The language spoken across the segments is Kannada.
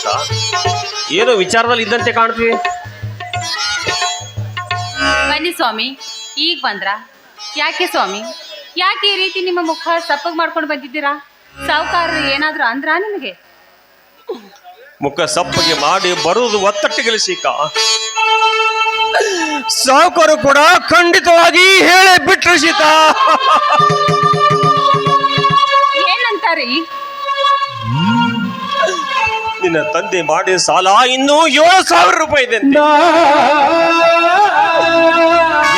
ಸೀತಾ ಏನೋ ವಿಚಾರದಲ್ಲಿ ಇದ್ದಂತೆ ಕಾಣ್ತೀವಿ? ಬನ್ನಿ ಸ್ವಾಮಿ ಈಗ ಬಂದ್ರ? ಯಾಕೆ ಸ್ವಾಮಿ? ಯಾಕೆ ಈ ರೀತಿ ನಿಮ್ಮ ಮುಖ ಸಪ್ಪಗ್ ಮಾಡ್ಕೊಂಡು ಬಂದಿದ್ದೀರಾ? ಸಾವುಕಾರರು ಏನಾದ್ರೂ ಅಂದ್ರ ನಿಮಗೆ? ಮುಖ ಸಪ್ಪಗೆ ಮಾಡಿ ಬರುವುದು ಒತ್ತಟ್ಟಿಗೆ ಸೀತಾ ಸಾವುಕಾರು ಕೂಡ ಖಂಡಿತವಾಗಿ ಹೇಳಿ ಬಿಟ್ರು ಸೀತಾ ಏನಂತಾರಿ ನಿನ್ನ ತಂದೆ ಮಾಡಿದ ಸಾಲ ಇನ್ನೂ ಏಳು ಸಾವಿರ ರೂಪಾಯಿ ಇದೆ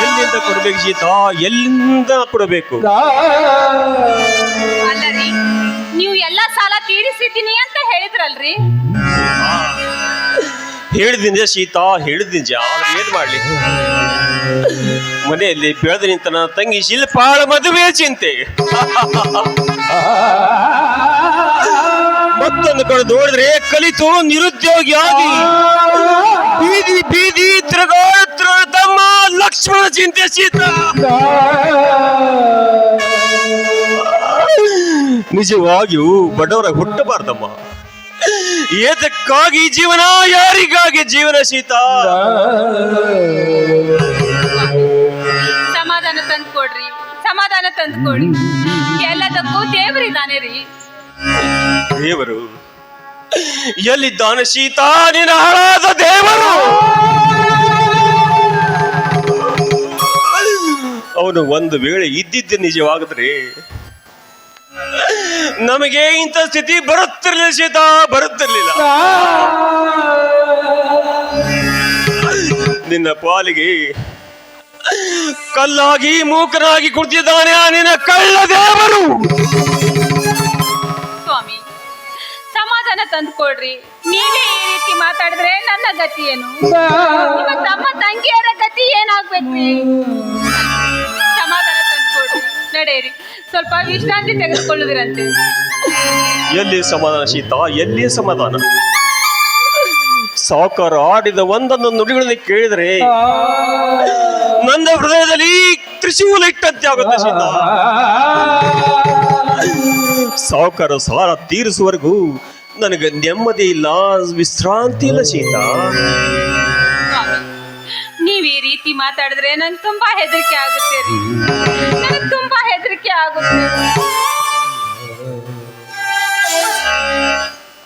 ಎಲ್ಲಿಂದ ಕೊಡ್ಬೇಕು ಸೀತಾ? ಎಲ್ಲಿಂದ ಕೊಡಬೇಕು? ಅಲ್ಲರಿ ನೀವು ಎಲ್ಲಾ ಸಾಲ ತೀರಿಸಿದ್ದೀನಿ ಅಂತ ಹೇಳಿದ್ರಲ್ರಿ? ಹೇಳಿದಿಂದ ಸೀತಾ ಆದ್ರೆ ಏನ್ ಮಾಡ್ಲಿ? ಮನೆಯಲ್ಲಿ ಬೆಳೆದ ನಿಂತ ನನ್ನ ತಂಗಿ ಶಿಲ್ಪಾಳ ಮದುವೆ ಚಿಂತೆ. ಮತ್ತೊಂದು ಕಡೆ ನೋಡಿದ್ರೆ ಕಲಿತು ನಿರುದ್ಯೋಗಿಯಾಗಿ. ಬೀದಿ ಬೀದಿ, ತಿರುಗಾಡುತ್ತಿರುವ ತಮ್ಮ ಲಕ್ಷ್ಮಣ ಚಿಂತೆ ಸೀತ ನಿಜವಾಗಿಯೂ ಬಡವರ ಹುಟ್ಟಬಾರ್ದಮ್ಮ. ಏತಕ್ಕಾಗಿ ಜೀವನ, ಯಾರಿಗಾಗಿ ಜೀವನ ಸೀತ ಸಮಾಧಾನ ತಂದ್ಕೊಡ್ರಿ, ಸಮಾಧಾನ ತಂದ್ಕೊಡಿ. ಎಲ್ಲದಕ್ಕೂ ದೇವರಿದ್ದಾನೆ ರೀ. ದೇವರು ಎಲ್ಲಿದ್ದಾನೆ ಸೀತಾ ನಿನ್ನ ಹಾಳಾದ ದೇವರು? ಅವನು ಒಂದು ವೇಳೆ ಇದ್ದಿದ್ದೆ ನಿಜವಾಗದ್ರೆ, ನಮಗೆ ಇಂಥ ಸ್ಥಿತಿ ಬರುತ್ತಿರಲಿಲ್ಲ ಸೀತಾ ಬರುತ್ತಿರಲಿಲ್ಲ. ನಿನ್ನ ಪಾಲಿಗೆ ಕಲ್ಲಾಗಿ ಮೂಕನಾಗಿ ಕುಳಿತಿದ್ದಾನೆ ನಿನ್ನ ಕಳ್ಳ ದೇವರು. ಸ್ವಾಮಿ. ಸಮಾಧಾನ ತಂದು ಕೊಡ್ರಿ ನೀವೇ ಈ ರೀತಿ ಮಾತಾಡಿದ್ರೆ ನನ್ನ ಗತಿ ಏನು? ನಿಮ್ಮ ತಮ್ಮ ತಂಗಿಯರ ಗತಿ ಏನಾಗ್ಬೇಕ್ರಿ ಸಮಾಧಾನ ತಂದು ಕೊಡ್ರಿ ನಡೆಯಿರಿ. ಸ್ವಲ್ಪ ವಿಶ್ರಾಂತಿ ತೆಗೆದುಕೊಳ್ಳುದಿರಂತೆ ಎಲ್ಲಿ ಸಮಾಧಾನ ಶೀತ? ಎಲ್ಲಿ ಸಮಾಧಾನ? ಸಾವುಕಾರ ಆಡಿದ ಒಂದೊಂದು ನುಡಿಗಳನ್ನು ಕೇಳಿದ್ರೆ ನನ್ನ ಹೃದಯದಲ್ಲಿ ತ್ರಿಶೂಲ ಇಟ್ಟಂತೆ ಆಗುತ್ತೆ ಸೀತ ಸಾವುಕಾರ ಸಾಲ ತೀರಿಸುವವರೆಗೂ ನನಗೆ ನೆಮ್ಮದಿ ಇಲ್ಲ ವಿಶ್ರಾಂತಿ ಇಲ್ಲ ಸೀತ. ಸ್ವಾಮಿ ನೀವ್ ಈ ರೀತಿ ಮಾತಾಡಿದ್ರೆ ನಂಗೆ ತುಂಬಾ ಹೆದರಿಕೆ ಆಗುತ್ತೆ ರೀ. ನನಗೆ ತುಂಬಾ ಹೆದರಿಕೆ ಆಗುತ್ತೆ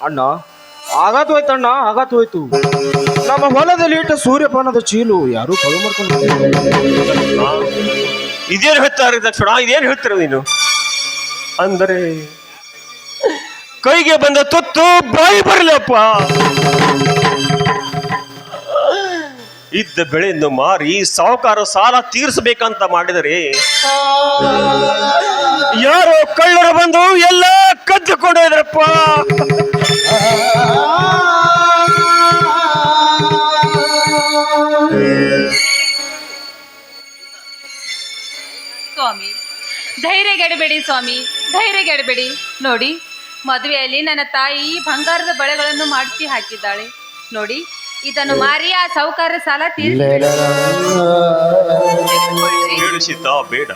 ಅಣ್ಣ ಆಘಾತ ಹೋಯ್ತು ಅಣ್ಣ ಆಗಾತ್ ಹೋಯ್ತು. ನಮ್ಮ ಹೊಲದಲ್ಲಿ ಇಟ್ಟ ಸೂರ್ಯಪಾನದ ಚೀಲು ಯಾರು ಕಳು ಮಾಡ್ಕೊಂಡು ಇದೇನು ಹೇಳ್ತಾರೆ ದಕ್ಷಿಣ ಇದೇನು ಹೇಳ್ತೀರ ನೀನು? ಅಂದರೆ ಕೈಗೆ ಬಂದ ತುತ್ತು ಬಾಯಿ ಬರಲಪ್ಪ ಇದ್ದ ಬೆಳೆಯನ್ನು ಮಾರಿ ಸಾಹುಕಾರ ಸಾಲ ತೀರಿಸಬೇಕಂತ ಮಾಡಿದರೆ ಯಾರೋ ಕಳ್ಳರು ಬಂದು ಎಲ್ಲ ಕದ್ದು ಕೊಡೋದ್ರಪ್ಪ. ಸ್ವಾಮಿ, ಧೈರ್ಯಗೆಡಬೇಡಿ ಸ್ವಾಮಿ, ಧೈರ್ಯಗೆಡಬೇಡಿ. ನೋಡಿ ಮದುವೆಯಲ್ಲಿ ನನ್ನ ತಾಯಿ ಬಂಗಾರದ ಬಳೆಗಳನ್ನು ಮಾಡಿಸಿ ಹಾಕಿದ್ದಾಳೆ. ನೋಡಿ ಇದನ್ನು ಮಾರಿ ಆ ಸಾಹುಕಾರ ಸಾಲ ತೀರಿಸಿ ಹೇಳು ಸೀತಾ ಬೇಡ.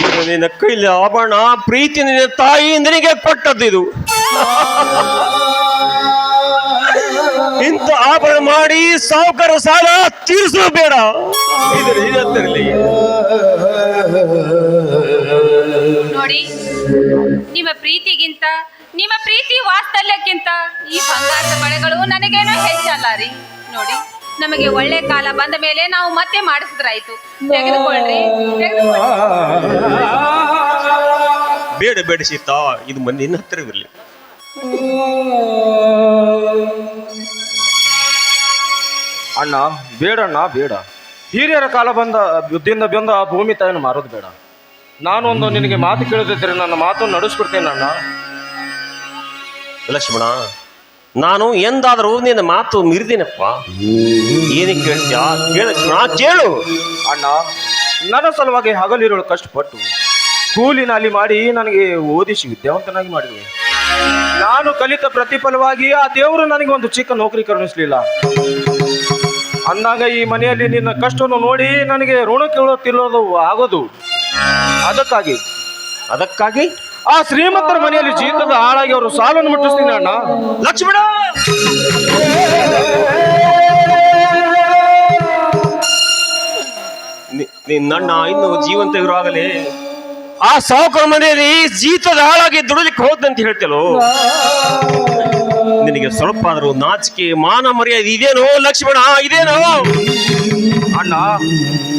ಇದು ನಿನ್ನ ಕೈಲಿ ಆಭರಣ ಪ್ರೀತಿ ನಿನ್ನ ತಾಯಿ ನಿನಗೆ ಕೊಟ್ಟದ್ದು ಇದು ಇಂಥ ಆಭರಣ ಮಾಡಿ ಸಾವುಕಾರ ಸಾಲ ತೀರಿಸಲು ಬೇಡ. ನೋಡಿ ನಿಮ್ಮ ಪ್ರೀತಿಗಿಂತ ನಿಮ್ಮ ಪ್ರೀತಿ ವಾತ್ಸಲ್ಯಕ್ಕಿಂತ ಈ ಬಂಗಾರದ ಬಳೆಗಳು ನನಗೇನೋ ಹೆಚ್ಚಲ್ಲ ರೀ. ನೋಡಿ ನಮಗೆ ಒಳ್ಳೆ ಕಾಲ ಬಂದ ಮೇಲೆ ನಾವು ಮತ್ತೆ ಮಾಡಿಸಿದ್ರಾಯ್ತು. ತೆಗೆದುಕೊಳ್ಳ್ರಿ ತೆಗೆದುಕೊಳ್ಳಿ ಬೇಡ ಬೇಡ ಸೀತಾ ಇದು ಮನೆ ಇನ್ನು ಹತ್ತಿರವಿರಲಿ. ಅಣ್ಣ ಬೇಡಣ್ಣ ಬೇಡ. ಹಿರಿಯರ ಕಾಲ ಬಂದ ಬುದ್ಧಿಯಿಂದ ಬಂದ ಆ ಭೂಮಿ ತಾಯಿನ ಮಾರೋದು ಬೇಡ. ನಾನೊಂದು ನಿನಗೆ ಮಾತು ಕೇಳಿದ್ರೆ ನನ್ನ ಮಾತು ನಡೆಸ್ಕೊಡ್ತೇನೆ ಅಣ್ಣ. ಲಕ್ಷ್ಮಣ ನಾನು ಎಂದಾದರೂ ನಿನ್ನ ಮಾತು ಮೀರಿದೇನಪ್ಪ. ಏನಕ್ಕೆ ಕೇಳ್ತೀಯ ಕೇಳ ಲಕ್ಷ್ಮಣ ಕೇಳು. ಅಣ್ಣ ನನ್ನ ಸಲುವಾಗಿ ಹಗಲಿರೋಳು ಕಷ್ಟಪಟ್ಟು ಕೂಲಿ ನಾಲಿ ಮಾಡಿ ನನಗೆ ಓದಿಸಿ ವಿದ್ಯಾವಂತನಾಗಿ ಮಾಡಿದೆ ನಾನು ಕಲಿತ ಪ್ರತಿಫಲವಾಗಿ ಆ ದೇವರು ನನಗೆ ಒಂದು ಚಿಕ್ಕ ನೌಕರಿ ಕರುಣಿಸಲಿಲ್ಲ. ಅಂದಾಗ ಈ ಮನೆಯಲ್ಲಿ ನಿನ್ನ ಕಷ್ಟವನ್ನು ನೋಡಿ ನನಗೆ ಋಣ ಕೇಳುತ್ತಿಲ್ಲೋದು ಆಗೋದು. ಅದಕ್ಕಾಗಿ ಅದಕ್ಕಾಗಿ? ಆ ಶ್ರೀಮಂತರ ಮನೆಯಲ್ಲಿ ಜೀತದ ಹಾಳಾಗಿ ಅವರು ಸಾಲನ್ನು ಮುಟ್ಟಿಸ್ತೀನಿ ಅಣ್ಣ. ಲಕ್ಷ್ಮಣ! ನಿನ್ನಣ್ಣ ಇನ್ನು ಜೀವಂತ ಇರುವಾಗಲೇ ಆ ಸಾವುಕರ ಮನೆಯಲ್ಲಿ ಜೀತದ ಹಾಳಾಗಿ ದುಡಿಲಿಕ್ಕೆ ಅಂತ ಹೇಳ್ತೇಲೋ? ನಿನಗೆ ಸ್ವಲ್ಪ ಆದರೂ ನಾಚಿಕೆ ಮಾನ ಮರ್ಯಾದೆ ಇದೇನೋ ಲಕ್ಷ್ಮಣ? ಇದೇನೋ? ಅಣ್ಣ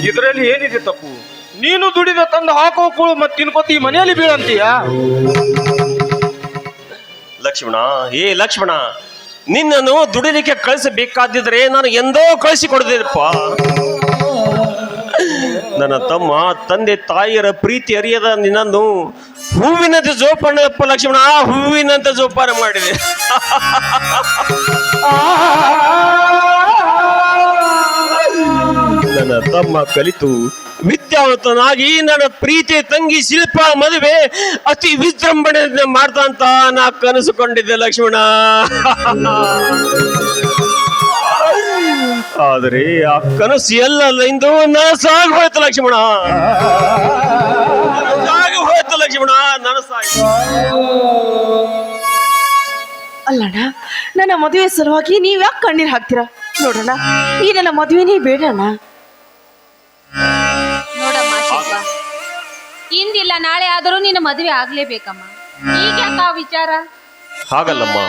ಇದರಲ್ಲಿ ಏನಿದೆ ತಪ್ಪು? ನೀನು ದುಡಿದ ತಂದು ಹಾಕೋ ಕೂಳು ಮತ್ತೆ ತಿನ್ಕೋತಿ ಈ ಮನೆಯಲ್ಲಿ ಬೀಳಂತೀಯ? ಲಕ್ಷ್ಮಣ ಏ ಲಕ್ಷ್ಮಣ ನಿನ್ನನ್ನು ದುಡಿಲಿಕ್ಕೆ ಕಳಿಸಬೇಕಾದಿದ್ರೆ ನಾನು ಎಂದೋ ಕಳಿಸಿ ಕೊಡದಿರಪ್ಪ ನನ್ನ ತಮ್ಮ ತಂದೆ ತಾಯಿಯರ ಪ್ರೀತಿ ಅರಿಯದ ನಿನ್ನನ್ನು ಹೂವಿನಂತೆ ಜೋಪಾನಪ್ಪ ಲಕ್ಷ್ಮಣ ಹೂವಿನಂತೆ ಜೋಪಾನ ಮಾಡಿದೆ. ನನ್ನ ತಮ್ಮ ಕಲಿತು ವಿದ್ಯಾವಂತನಾಗಿ ನನ್ನ ಪ್ರೀತಿ ತಂಗಿ ಶಿಲ್ಪ ಮದುವೆ ಅತಿ ವಿಜೃಂಭಣೆ ಮಾಡ್ತಂತ ನಾ ಕನಸುಕೊಂಡಿದ್ದೆ ಲಕ್ಷ್ಮಣ. ಆದರೆ ಆ ಕನಸು ಎಲ್ಲ ಇಂದು ನನಸಾಗಿ ಹೋಯ್ತು ಲಕ್ಷ್ಮಣ. ಹೋಯ್ತು ಲಕ್ಷ್ಮಣ, ನನಸಾಗಿ. ಅಲ್ಲಣ್ಣ, ನನ್ನ ಮದುವೆ ಸಲುವಾಗಿ ನೀವ್ಯಾಕೆ ಕಣ್ಣೀರ್ ಹಾಕ್ತೀರಾ? ನೋಡೋಣ, ಈ ನನ್ನ ಮದುವೆನೇ ಬೇಡಣ್ಣ. ಇಂದಿಲ್ಲ ನಾಳೆ ಆದರೂ ನಿನ್ನ ಮದುವೆ ಆಗ್ಲೇಬೇಕಮ್ಮ. ಈಗ ಯಾಕ ಆ ವಿಚಾರ? ಹಾಗಲ್ಲಮ್ಮ.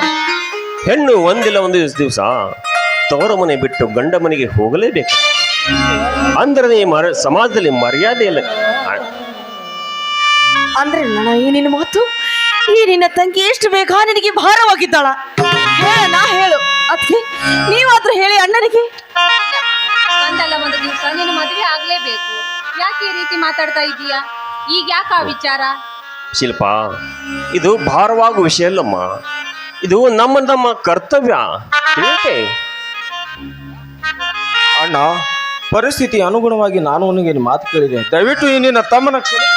ಹೆಣ್ಣು ಒಂದಿಲ್ಲ ಒಂದು ದಿವಸ ತವರ ಮನೆ ಬಿಟ್ಟು ಗಂಡ ಮನೆಗೆ ಹೋಗಲೇಬೇಕು. ಅಂದ್ರೆ ಈ ಮರ ಸಮಾಜದಲ್ಲಿ ಮರ್ಯಾದೆ ಇಲ್ಲ. ಅಂದ್ರೆ ಅಣ್ಣ ಈ ನಿನ್ನ ಮಾತು? ಈ ನಿನ್ನ ತಂಗಿ ಎಷ್ಟು ಬೇಗ ನಿನಗೆ ಭಾರವಾಗಿದ್ದಾಳ? ನಾ ಹೇಳು. ಅದಕ್ಕೆ ನೀವಾದ್ರೂ ಹೇಳಿ ಅಣ್ಣನಿಗೆ. ಒಂದಲ್ಲ ಒಂದು ದಿವಸ ನಿನ್ನ ಮದುವೆ ಆಗ್ಲೇಬೇಕು. ಯಾಕೆ ಈ ರೀತಿ ಮಾತಾಡ್ತಾ ಇದೀಯಾ? ಈಗ ಯಾಕ ಆ ವಿಚಾರ? ಶಿಲ್ಪ ಇದು ಭಾರವಾಗುವ ವಿಷಯ ಅಲ್ಲಮ್ಮ. ಇದು ನಮ್ಮ ನಮ್ಮ ಕರ್ತವ್ಯ. ತಿಳಿತೆ ಅಣ್ಣ ಪರಿಸ್ಥಿತಿ ಅನುಗುಣವಾಗಿ ನಾನು ಅವನಿಗೆ ಮಾತು ಕೇಳಿದೆ. ದಯವಿಟ್ಟು ಈ ನಿನ್ನ ತಮ್ಮನ ಕ್ಷಮೆ.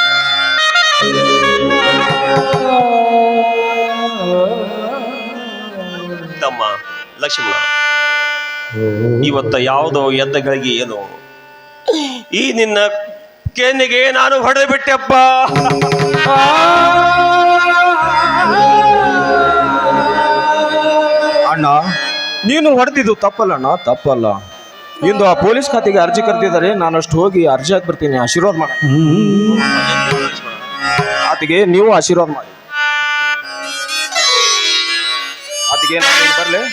ತಮ್ಮ ಲಕ್ಷ್ಮಣ ಇವತ್ತ ಯಾವುದೋ ಎದ್ದಗಳಿಗೆ ಏನು? ಈ ನಿನ್ನ ಕೆನ್ನಿಗೆ ನಾನು ಹೊಡೆದು ಬಿಟ್ಟೆಪ್ಪ ಅಣ್ಣ ನೀನು ಹೊಡೆದಿದ್ದು ತಪ್ಪಲ್ಲಣ್ಣ? ತಪ್ಪಲ್ಲ. ಇಂದು ಆ ಪೊಲೀಸ್ ಖಾತೆಗೆ ಅರ್ಜಿ ಕರೆದಿದ್ದಾರೆ. ನಾನು ಅಷ್ಟು ಹೋಗಿ ಅರ್ಜಿ ಹಾಕಿ ಬರ್ತೀನಿ ಆಶೀರ್ವಾದ ಮಾಡಿ. ಆತಿಗೆ ನೀವು ಆಶೀರ್ವಾದ ಮಾಡಿ. ಆತಿಗೆ ನಾನು ಬರಲೇ.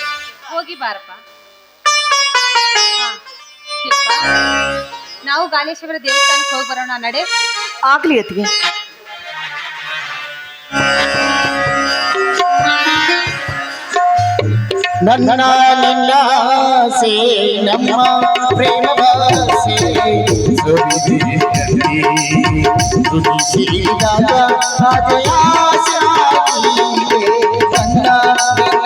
ಹೋಗಿ ಬಾರಪ್ಪ. ನಾವು ಗಾಲೇಶ್ವರ ದೇವಸ್ಥಾನಕ್ಕೆ ಹೋಗಿ ಬರೋಣ ನಡೆ. ಆಗ್ಲಿ ಅತ್ತಿಗೆ. ನನ್ನ ನಿನ್ನಾಸೆ ನಮ್ಮ ಪ್ರೇಮ ಭಾಷೆ ಸುರಿದಿರಲಿ ನುಡಿಸಿದಾಗ ಆದೆಯ